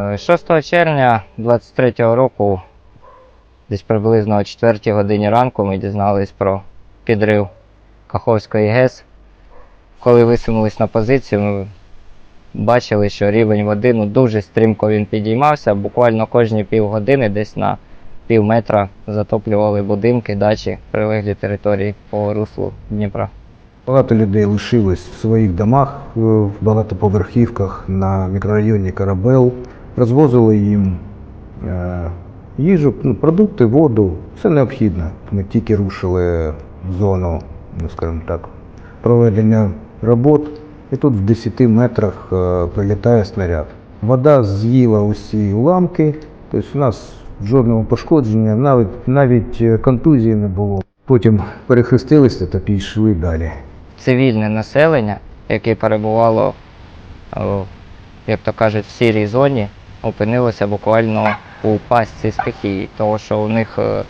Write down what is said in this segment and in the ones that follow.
Е, 6 червня 23-го року, десь приблизно о 4 годині ранку, ми дізнались про підрив Каховської ГЕС. Коли висунулись на позицію, ми бачили, що рівень води ну, дуже стрімко він підіймався. Буквально кожні півгодини десь на пів метра затоплювали будинки, дачі, прилеглі території по руслу Дніпра. Багато людей лишилось в своїх домах, е, в багатоповерхівках на мікрорайоні Карабел. Розвозили їм е, їжу, ну, продукти, воду, все необхідне. Ми тільки рушили в зону, ну скажімо так, проведення робот. І тут в 10 метрах е, прилітає снаряд. Вода з'їла усі уламки, тобто у нас жодного пошкодження, навіть, навіть е, контузії не було. Потім перехрестилися та пішли далі. цивільне населення, яке перебувало, як то кажуть, в сірій зоні, опинилося буквально у пастці стихії, тому що у них е,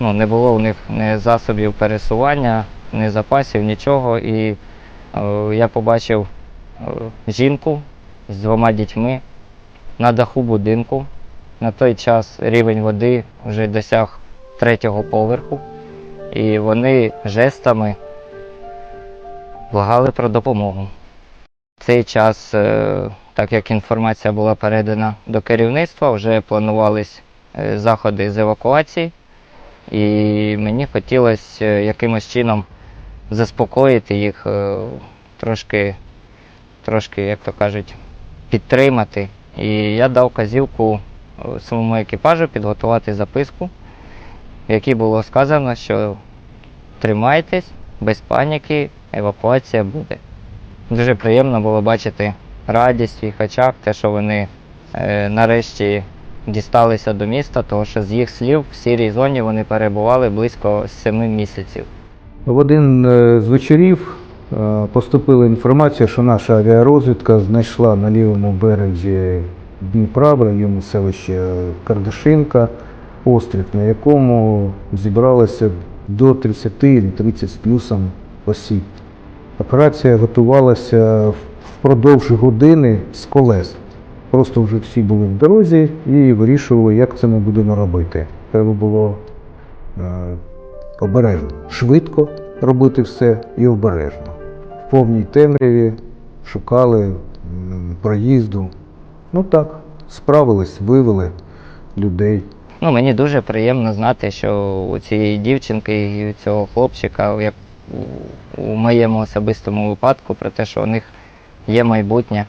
ну, не було у них ні засобів пересування, ні запасів, нічого. І е, я побачив е, жінку з двома дітьми на даху будинку. На той час рівень води вже досяг третього поверху. І вони жестами благали про допомогу. Цей час, е, так як інформація була передана до керівництва, вже планувались е, заходи з евакуації, і мені хотілося е, якимось чином заспокоїти їх, трошки, трошки, як то кажуть, підтримати. І я дав казівку своєму екіпажу підготувати записку, в якій було сказано, що тримайтесь, без паніки, евакуація буде. Дуже приємно було бачити радість в їх очах, те, що вони е, нарешті дісталися до міста, тому що з їх слів в сірій зоні вони перебували близько 7 місяців. В один е, з вечорів е, поступила інформація, що наша авіарозвідка знайшла на лівому березі Дніпра, в районі селища Кардашинка, острів, на якому зібралося до 30 і 30 з плюсом осіб. Операція готувалася впродовж години з колес. Просто вже всі були в дорозі і вирішували, як це ми будемо робити. Треба було е, обережно. Швидко робити все і обережно. В повній темряві шукали проїзду. Ну так, справились, вивели людей. Ну, мені дуже приємно знати, що у цієї дівчинки і у цього хлопчика, як у моєму особистому випадку, про те, що у них є майбутнє,